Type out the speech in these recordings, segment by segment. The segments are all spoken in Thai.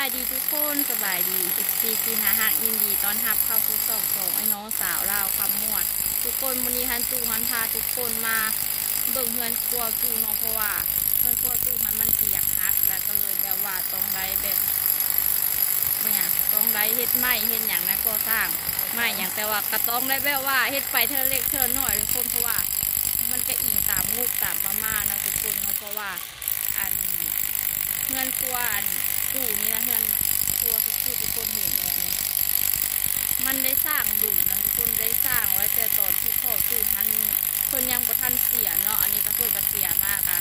สบายดีทุกคนสบายดีอีกทีทีหาหักยินดีตอนทับเข้าสู่สองสองไอ้น้องสาวลาวคำมวด ทุกคนวันนี้ฮันจูฮันพาทุกคนมาเบิ่งเฮือนกลัวจูเนาะเพราะว่าเฮือนกลัวจูมันมันเสียกหักแล้วก็เลยแบบว่าต้องได้แบบเนี่ยต้องได้เฮ็ดไม้เฮ็ดอย่างนะก็สร้างไม้อย่างแต่ว่าก็ต้องได้แบบว่าเฮ็ดไปเท่าเล็กเท่าน้อยทุกคนเพราะว่า มันก็อิงตามงูกตามประมาณนะทุกคนเนาะเพราะว่าอันเงินครัวอัน ตู้นี่นะเงินครัวทุกที่ทุกคนเห็นเลยเนี่ยมันได้สร้างดุนะทุกคนได้สร้างไว้แต่ตอนที่พ่อตู้ทันเพิ่นยังบ่ทันเสียเนาะอันนี้ก็เพิ่นก็เสียมากอะ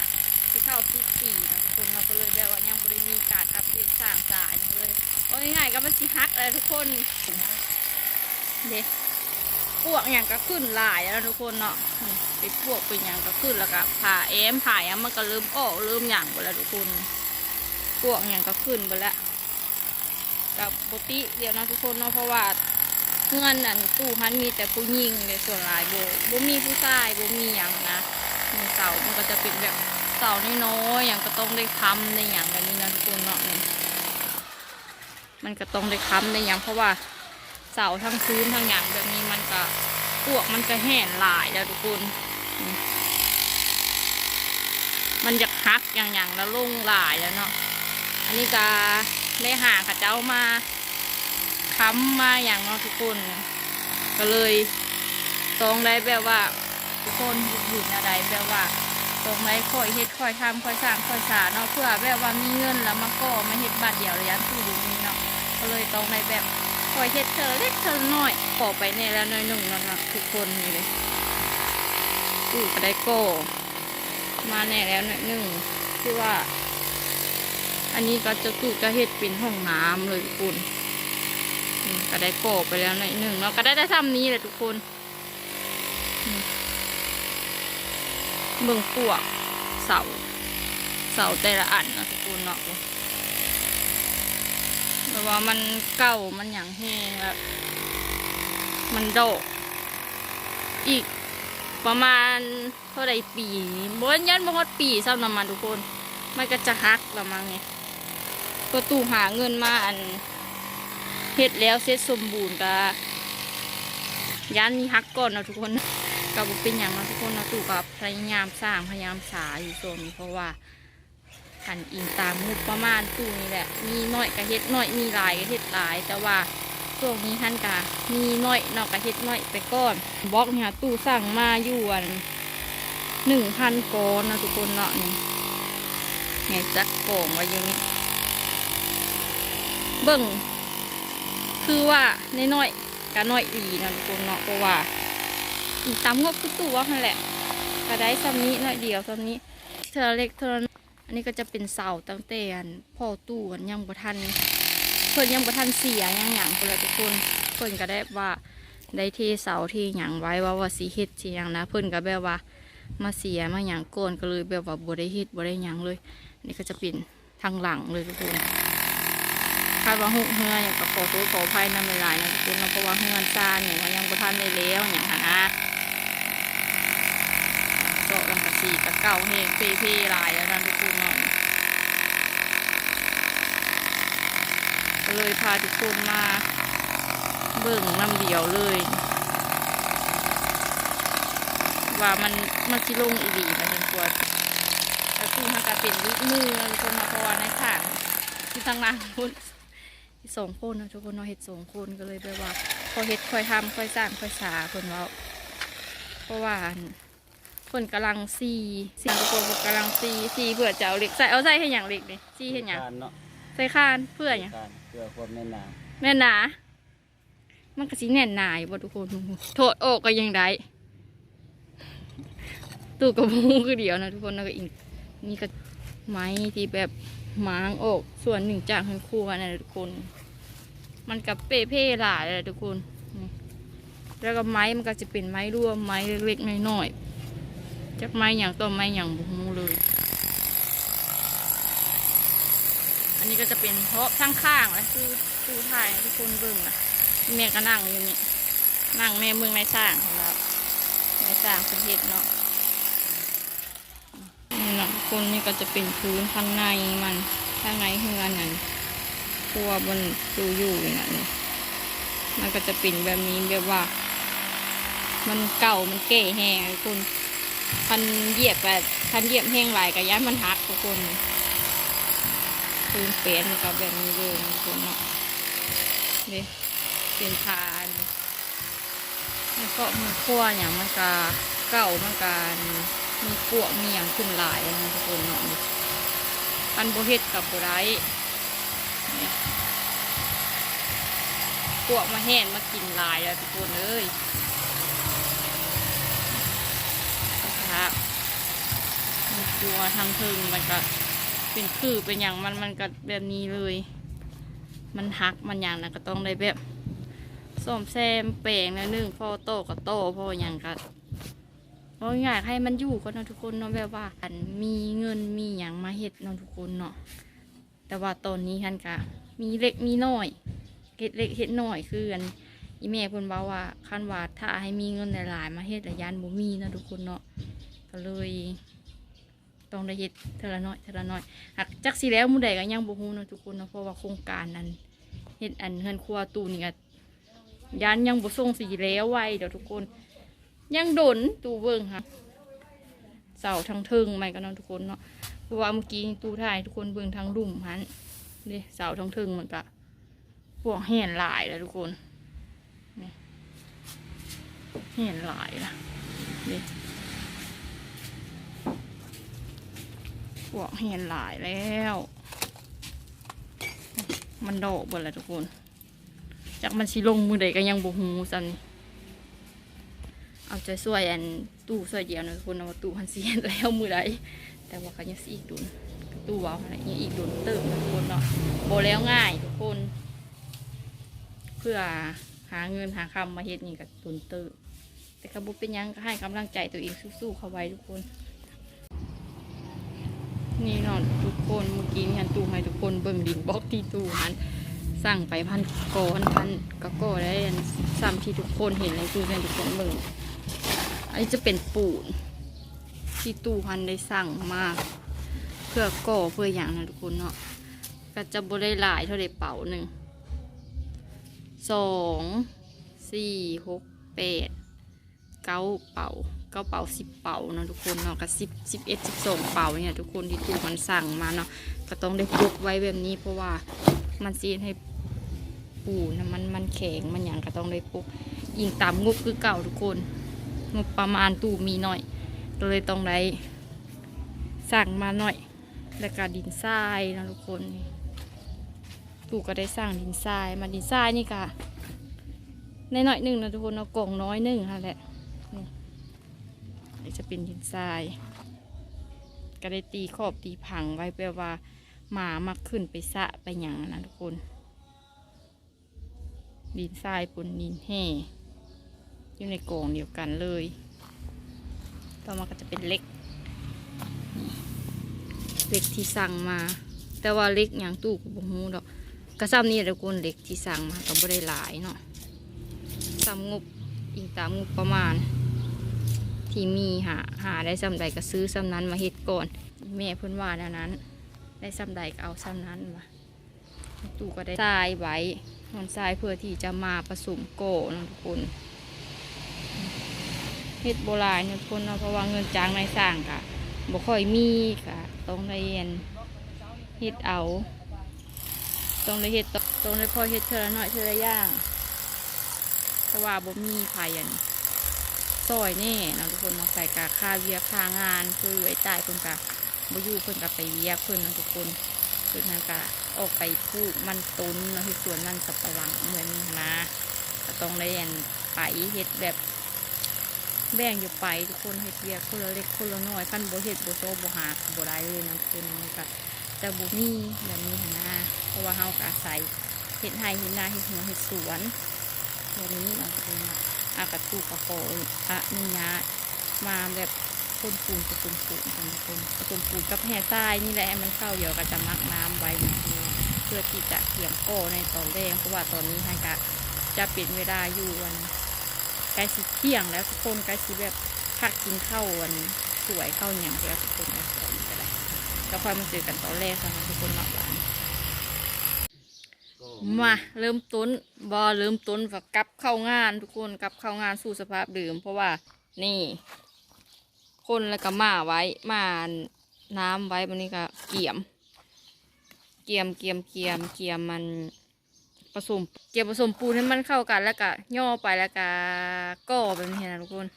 ที่เข้าสิบปีนะทุกคนเราก็เลยแบบว่ายังบ่ได้มีการอัปเดตสร้างสายอย่างเลยเอาง่ายๆก็มันสิฮักเลยทุกคนเด็กพวกอย่างก็ขึ้นหลายแล้วทุกคนเนาะเป็นพวกเป็นอย่างก็ขึ้นแล้วก็ผ่าเอ็มผ่าอย่างมันก็เริ่มออกเริ่มอย่างหมดแล้วทุกคน พวกอย่างก็ขึ้นไปแล้วกับปกติเดียวนะทุกคนเนาะเพราะว่าเงื่อนนั่นตู้ฮันมีแต่ผู้หญิงเลยส่วนหลายโบบ่มีผู้ชายบ่มีอย่างนะมีเสามันก็จะเป็นแบบเสาน้อยๆอย่างก็ต้องได้ค้ำในอย่างแบบนี้นะทุกคนเนาะนี่มันก็ต้องได้ค้ำในอย่างเพราะว่าเสาทั้งพื้นทั้งอย่างแบบนี้มันก็พวกมันก็แห้งหลายแล้วทุกคนมันจะฮักอย่างอย่างแล้วลงหลายแล้วเนาะ อันนี้ก็ได้หาข้าเจ้ามาค้ำมาอย่างเนาะทุกคน ก็เลยต้องได้แบบว่า ทุกคนอยู่ในใดแบบว่าต้องได้ค่อยเฮ็ดค่อยทำค่อยสร้างค่อยสาเนาะเพื่อแบบว่ามีเงินแล้วมาก็มาเฮ็ดบัตรเดียวระยะที่ดูนี้เนาะก็เลยต้องได้แบบค่อยเฮ็ดเธอเล็กเธอน้อยขอไปในแล้วน้อยหนึ่งเนาะเนาะทุกคนนี่เลยตู้ก็ได้ก็มาแน่แล้วหน่อยหนึ่งที่ว่า อันนี้ก็จะกูจะเฮ็ดเป็นห้องน้ำเลยทุกคนก็ได้ก่อไปแล้วหน่อยหนึ่งเราก็ได้ได้ทำนี้เลยทุกคนอืมเบิ่งปวกเสาเสาแต่ละอันนะทุกคนเนาะแต่ว่ามันเก่ามันอย่างแห้งแล้วมันโดกอีกประมาณเท่าไรปีบนยันบฮอดปีซ้ำน้ำมันทุกคน มันก็จะฮักละมั้งไง ก็ตู้หาเงินมาอันเฮ็ดแล้วเสร็จสมบูรณ์ก็ยันมีฮักก่อนเนาะทุกคนก็บ่เป็นอย่างเนาะทุกคนเนาะตู้ก็พยายามสร้างพยายามสาอยู่โซนนี้เพราะว่าอันอิงตามงบประมาณตู้นี่แหละ มีน้อยก็เฮ็ดน้อยมีหลายก็เฮ็ดหลาย แต่ว่าช่วงนี้ท่านกะมีน้อยนาะก็เฮ็ดน้อยไปก่อนบล็อกเนี่ยตู้สั่งมาอยู่อันหนึ่งพันก้อนนะทุกคนเนาะนี่ไงจักโก่งไว้อยังนี้ เบิ่งคือว่าในน้อยๆกะน้อยอีนะทุกคนเนาะเพราะว่าอีตามงบคือตู้ว่านั่นแหละก็ได้ซ้ำนี้น้อยเดียวซ้ำนี้เธอเล็กเธอน้อยอันนี้ก็จะเป็นเสาตั้งแต่อันพ่อตู้อันยังบ่ทันเพิ่นยังบ่ทันเสียยังหยังเพิ่นละทุกคนเพิ่นก็ได้ว่าได้เทเสาที่หยังไว้ว่าว่าสีเฮ็ดสิหยังนะ เพิ่นก็แบบว่ามาเสียมาหยังโกนก็เลยแบบว่าบ่ได้เฮ็ดบ่ได้หยังเลย นี่ก็จะเป็นทางหลังเลยทุกคนาดว่าหุ่เฮืออย่างกับขอโทษขออภัยนำหลายๆนะทุกคนเนาะเพราะว่าเฮือนซ่านเนี่ยมันยังบ่ทันได้แล้วอย่างหนนะโซะลังกะสีกะเก่าเฮงเพ่ๆหลายแล้วนะทุกคนเนาะก็เลยพาทุกคนมาเบิ่งน้ำเดียวเลย ว่ามันมันสิลงอีหลีนะทุกคนแล้วตู้มันก็เป็นลูกมือทุกคนเนาพราะว่าในถางที่ทางล่างพุ่น สองคนนะทุกคนเนาะเห็ดสองคนก็เลยแบบว่าพอเห็ดค่อยทำค่อยสร้างค่อยสาคนเว่าเพราะว่าคนกำลังซีสิ่งทุกคนกำลังซีซีเพื่อจะเอาเหล็กใส่เอาใส่ให้อย่างเหล็กนี่ซีให้อย่างการเนาะใส่คานเพื่ออย่างการเพื่อความแน่นหนาแน่นหนามันก็สีแน่นหนาอยู่บ่ทุกคนโทษโอ้ก็ยังได้ตู้กระมูคือเดียวนะทุกคนแล้วก็อีก นี่ก็ไม้ที่แบบหมางออกส่วนหนึ่งจากทั้งคู่นะทุกคน มันกับเปเพ่หลายเลยทุกคนแล้วก็ไม้มันก็จะเป็นไม้ร่วมไม้เล็กๆน้อยๆจากไม้อย่างต้นไม้อย่างบุมูเลย อันนี้ก็จะเป็นเพาะข้างๆและคือตู้ถ่ายทุกคนเบิ่งนะเมียก็นั่งอยู่นี่นั่งในเมืองในสร้างของเราในสร้างประเทศเนาะ คนนี่ก็จะเป็นพื้นข้างในมันข้างในเฮือนนั่นรัวบนตูอยู่นี่นะนี่มันก็จะเป็นแบบนี้แบบว่า มันเก่ามันเก่แห้งทุกคนคันเหยียบแบบคันเหยียบแห้งหลายกับย้ายมันหักทุกคนคืนเปลี่ยนกับแบบนี้เลยนะทุกคนเนาะนี่เป็นพานแล้วก็มันขั้วอย่างมันกาเก่ามันกา มีปวกมีอย่างขึ้นหลายนะทุกคนเนาะนี่ปันโบเฮ็ดกับโบไรนี่ปวกมาแห้งมากินลายแล้วทุกคนเอ้ยครับมันตัวทางทึงมันก็เป็นคือเป็นอย่างมันมันก็แบบนี้เลย มันหักมันอย่างนะก็ต้องได้แบบซ่อมแซมแปลงนะหนึ่งพอโตก็โตพออย่างก็ เราอยากให้มันอยู่ก็นาะทุกคนเนาะแบบว่าอันมีเงินมีอย่างมาเฮ็ดเนาะทุกคนเนาะแต่ว่าตอนนี้ท่านก็มีเล็กมีน้อยเฮ็ดเล็กเฮ็ดน้อยคืออันอีเมลเพิ่นบอกว่าคันว่าถ้าให้มีเงินหลายๆมาเฮ็ดระยานบ่มีนะทุกคนเนาะก็เลยต้องได้เฮ็ดเทอละน้อยเทอละน้อยหากจักสิแล้วมื้อใดก็ยังบ่ฮู้เนาะทุกคนเนาะเพราะว่าโครงการนั้นเฮ็ดอันเฮือนครัวตู้นี่ก็ยานยังบ่ส่งสิแล้วไว้เดี๋ยวทุกคน ยังโดนตูเบิ่งค่ะเสาทางเทิงใหม่ก็เนาะทุกคนเนาะเพราะว่าเมื่อกี้ตูถ่ายทุกคนเบิ่งทางลุ่มหันนี่เสาทางเทิงมันก็พวกแห่นหลายแล้วทุกคนเห็นหลายนะนี่พวกเห็นหลายแล้ว มันโดกเบิดแล้วทุกคนจากมันสิลงมือใดก็ยังบ่ฮู้ซันนี่ เอาใจช่วยอันตู้ช่วยเดียวนะทุกคนเอาว่าตู้พันเสียแล้วมือใดแต่ว่าก็ยังสิอีกดุนตู้เว้าอะไรยังอีกดุนเติมทุกคนเนาะโบแล้วง่ายทุกคน เพื่อหาเงินหาคำมาเฮ็ดนี่กับตุนเติมแต่กระบุเป็นยังก็ให้กำลังใจตัวเองสู้ๆเข้าไว้ทุกคน นี่เนอนทุกคนเมื่อกี้นี่ฮันตู้ให้ทุกคนเบิ่งดินบล็อกที่ตู้หันสั่งไปพันก้อนพันก็ก็ได้อันซ้ำที่ทุกคนเห็นในตู้ให้ทุกคนเบิ่ง อันนี้จะเป็นปูน ที่ตู้พันได้สั่งมาเพื่อก่อเพื่ออย่างนะทุกคนเนาะก็จะบได้หลายเท่าไดเป่าหนึ่งสองสี่หกแปดเก้าเป่าเก้าเป่าสิบเป่าเนาะทุกคนเนาะกับสิบสิบเอ็ดสิบสองเป่าเนี่ยทุกคนที่ตู้มันสั่งมาเนาะก็ต้องได้ปุกไว้แบบนี้เพราะว่ามันซีนให้ปูนะมันมันแข็งมันอย่างก็ต้องได้ปุกยิงตามงบคือเก่าทุกคน งบประมาณตู้มีหน่อยก็เลยต้องได้สั่งมาหน่อย แล้วก็ดินทรายนะทุกคน ตู้ก็ได้สั่งดินทรายมาดินทรายนี่ก็ในหน่อยหนึ่งนะทุกคนเอากล่องน้อยหนึ่งค่ะแหละนี่จะเป็นดินทรายก็ได้ตีขอบตีผังไว้แปลว่าหมามักขึ้นไปสะไปหยังนะทุกคน ดินทรายปนดินแห่ อยู่ในกล่องเดียวกันเลย ต่อมาก็จะเป็นเล็ก เล็กที่สั่งมา แต่ว่าเล็กอย่างตู้กับบุหูดอกกระซ้ำนี่แหละทุกคนเล็กที่สั่งมาก็ไม่ได้หลายเนาะซ้ำงบอีกตามงบประมาณ ที่มีหาหาได้ซ้ำใดก็ซื้อซ้ำนั้นมาเฮ็ดก่อนแม่เพิ่นว่าแนวนั้น ได้ซ้ำใดก็เอาซ้ำนั้นมาตู้ก็ได้ทรายไว้นอนทรายเพื่อที่จะมาผสมโกนะทุกคน ฮ็ดโบราณเนี่ยทุกคนเนาะเพราะว่าเงินจ้างในสร้างกะบ่ค่อยมีกะต้องได้เรียนเฮ็ดเอา ต้องได้เฮ็ดต้องได้ค่อยเฮ็ดเทอละน้อยเทอละอย่าง เพราะว่าบ่มีไผอันซอยแน่เนาะทุกคนเนาะใส่กาค่าเวียค่างานคือไอ้จ่ายเพิ่นกะบ่อยู่เพิ่นกะไปเวียเพิ่นเนาะทุกคนเพิ่นนั่นกะออกไปปลูกมันต้นเนาะที่สวนมันสับปะหลังเหมือนนี้นะก็ต้องได้อันไปเฮ็ดแบบ แบ่งอยู่ไปทุกคนเฮ็ดเวียกคนละเล็กคนละน้อยคันบเฮ็ดบโซบหาบ่ไดเลยนะทุกคนมันก็จะบ่มีแบบนี้หนะเพราะว่าเฮาก็อาศัยเฮ็ดไร่เฮ็ดนาเฮ็ดหัวเฮ็ดสวนแบบนี้เนาะทุกคนเนอากาตูกระโปงอะนิยะมาแบบคนปูนผสมปูนกันทุกคนผสมปูนกับแห่ทรายนี่แหละมันเข้าเดี๋ยวก็จะมักน้ำไว้เพื่อที่จะเกี่ยมโก้ในตอนแรกเพราะว่าตอนนี้ให้กะจะเป็นเวลาอยู่วัน กล้สิเที่ยงแล้วทุกคนใกล้สิแบบพักกินข้าววันสวยข้าวอย่างแล้วทุกคนก็ได้แล้วค่อยมาเจอกันตอนแรกสำหรับทุกคนหลับหลานมาเริ่มต้นบอเริ่มต้นฝักกลับเข้างานทุกคนกลับเข้างานสู่สภาพเดิมเพราะว่านี่ คนแล้วก็มาไว้มาน้ำไว้วันนี้ก็เกี่ยม เกี่ยมเกี่ยมเกี่ยมเกี่ยมมัน ผสม เกี่ยมผสมปูนให้มันเข้ากันแล้วก็ย่อไปแล้วก็ก่อแบบนี้นะทุกคน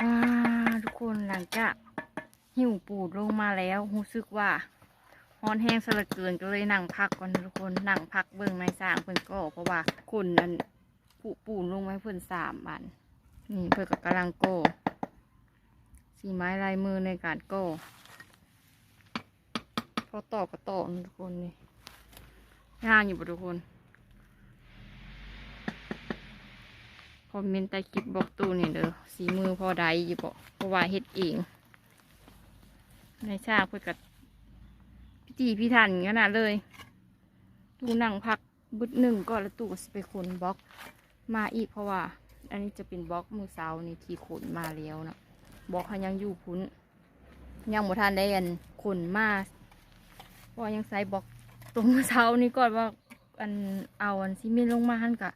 อ่าทุก คนหลังจากหิวปูดลงมาแล้วรู้สึกว่าฮอนแห้งสละเกินก็เลยนั่งพักก่อนทุกคนนั่งพักเบิ่งในสร้างเพิ่นก็เพราะว่าคนนั้นปูปูนลงไว้เพิ่นสามบันนี่เพิ่นก็กำลังโก้สีไม้ลายมือในการโก้พอต่อก็ต่อทุกคนนี่งานอยู่ปะทุกคน อมเมนต์ใต้คลิปบอกตู้นี่เด้อสีมือพอได้อยู่บ่เพราะว่าเฮ็ดเอง ในชาเพื่อกับพิธีพิธันขนาดเลย ตู้นั่งพักบึดหนึ่งก่อนแล้วตู้ก็สิไปขนบล็อกมาอีกเพราะว่า อันนี้จะเป็นบล็อกมือเสานี่ที่ขนมาแล้วนะบล็อกเขายังอยู่พุ้น ยังบ่ทันได้อันขนมาเพราะยังใส่บล็อกตรงมือเสานี่ก่อนว่าอันเอาอันซีเมนต์ลงมาหันกะ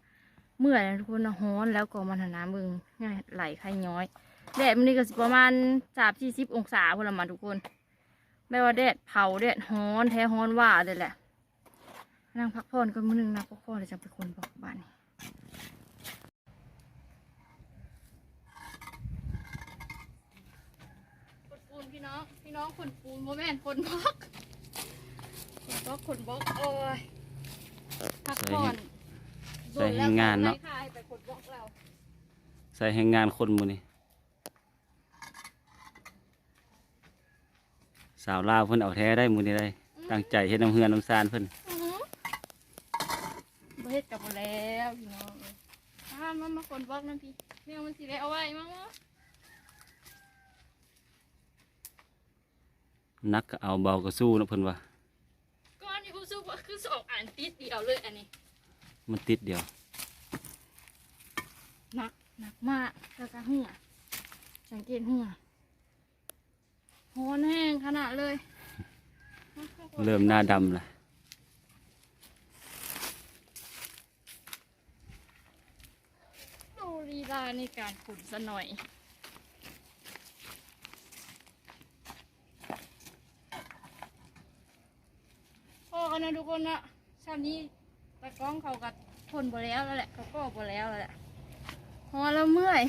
เมื่อยนะทุกคนนะฮ้อนแล้วก็มันหาน้ำมึงง่ายไหลไข่ย้อย แดดมันนี่ก็สิประมาณสามสี่สิบองศาพนละมาทุกคนไม่ว่าแดดเผาแดดฮ้อนแท้ฮ้อนว่าเลยแหละนั่งพักผ่อนก็มื้อหนึงนะพักผ่อนเดี๋ยวจะไปคนบอกบ้านนี่ขนปูนพี่น้อง พี่น้องขนปูนโมแม่นขนบล็อกขนบล็อกขนบล็อกโอ้ยพักผ่อน ใส่ให้งานเนาะใส่ให้ไปขนบล็อกเราใส่แรงงานคนหมูนี่สาวลาวเพิ่นเอาแท้ได้หมูนี่ได้ ตั้งใจเฮ็ดน้ำเฮือนน้ำซานเพิ่นอือหือบ่เฮ็ดกับบ่แล้วพี่น้องเอ้ยอ่ามามาขนบล็อกนั่นพี่แมวมันสิได้เอาไว้มามานักก็เอาเบาก็สู้เนาะเพิ่นว่าก้อนนี่ผู้สู้คือสองอันติดเดียวเลยอันนี้ มันติดเดียวหนักหนักมากแล้วก็เหื่อสังเกตเหื่อฮ้อนแห้งขนาดเลย เริ่มหน้าดำละดูลีลาในการขุนซะหน่อยพอกันนะทุกคนนะชาตินี้ ตะกล้องเขากับทนบ่แล้วแล้วแหละเขาก็บ่แล้วแล้วแหละพอแล้วเมื่อย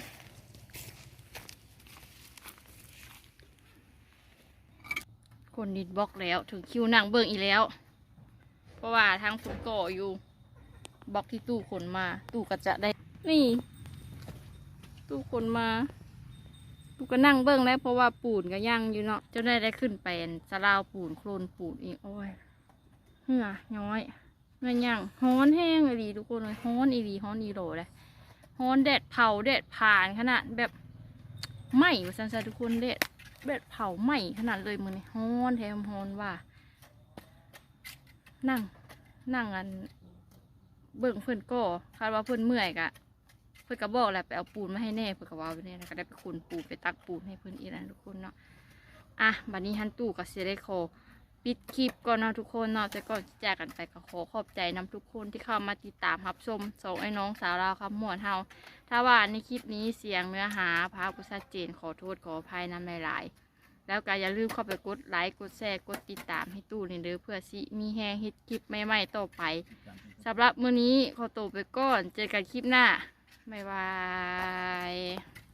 คนดิดบล็อกแล้วถึงคิวนั่งเบิ่งอีกแล้ว เพราะว่าทางฟุตก่ออยู่บล็อกที่ตู้ขนมา ตู้ก็จะได้ นี่ ตู้ขนมาตู้ก็นั่งเบิ่งแล้วเพราะว่าปูนก็ย่างอยู่เนาะจะได้ได้ขึ้นไปอันสลาวปูนโคลนปูนอีกโอ้ยเหงื่อย้อย เงินยังฮ้อนแห้งอีหลีทุกคนเลยฮ้อนอีหลีฮ้อนอีโหลเลยฮ้อนแดดเผาแดดผ่านขนาดแบบไหม้ว่าสันทุกคนแดดแดดเผาไหม้ขนาดเลยมือนี่ฮ้อนแถมฮ้อนว่า นั่ง นั่งอัน เบิ่งเพิ่อนก็คาดว่าเพิ่อนเมื่อยกะเพิ่อนก็บอกแหละไปเอาปูนมาให้แน่เพิ่อนก็ว่าไปแน่แล้วก็ได้ไปขนปูนไปตักปูนให้เพิ่อนอีกแล้วทุกคนเนาะอะบัดนี้ฮันตู้ก็สิได้ขอ ปิดคลิปก่อนเนาะทุกคนเนาะแต่ก่อนจะจากกันไปก็ขอขอบใจนำทุกคนที่เข้ามาติดตามรับชมสองไอ้น้องสาวเราครับหมวดเฮาถ้าว่าในคลิปนี้เสียงเนื้อหาภาพกุชัดเจนขอโทษขออภัยนำหลายๆแล้วก็อย่าลืมเข้าไปกดไลค์กดแชร์กดติดตามให้ตู้นี่เด้อเพื่อสิมีแฮงเฮ็ดคลิปใหม่ๆต่อไปสำหรับมื้อนี้ขอตัวไปก่อนเจอกันคลิปหน้าบ๊ายบาย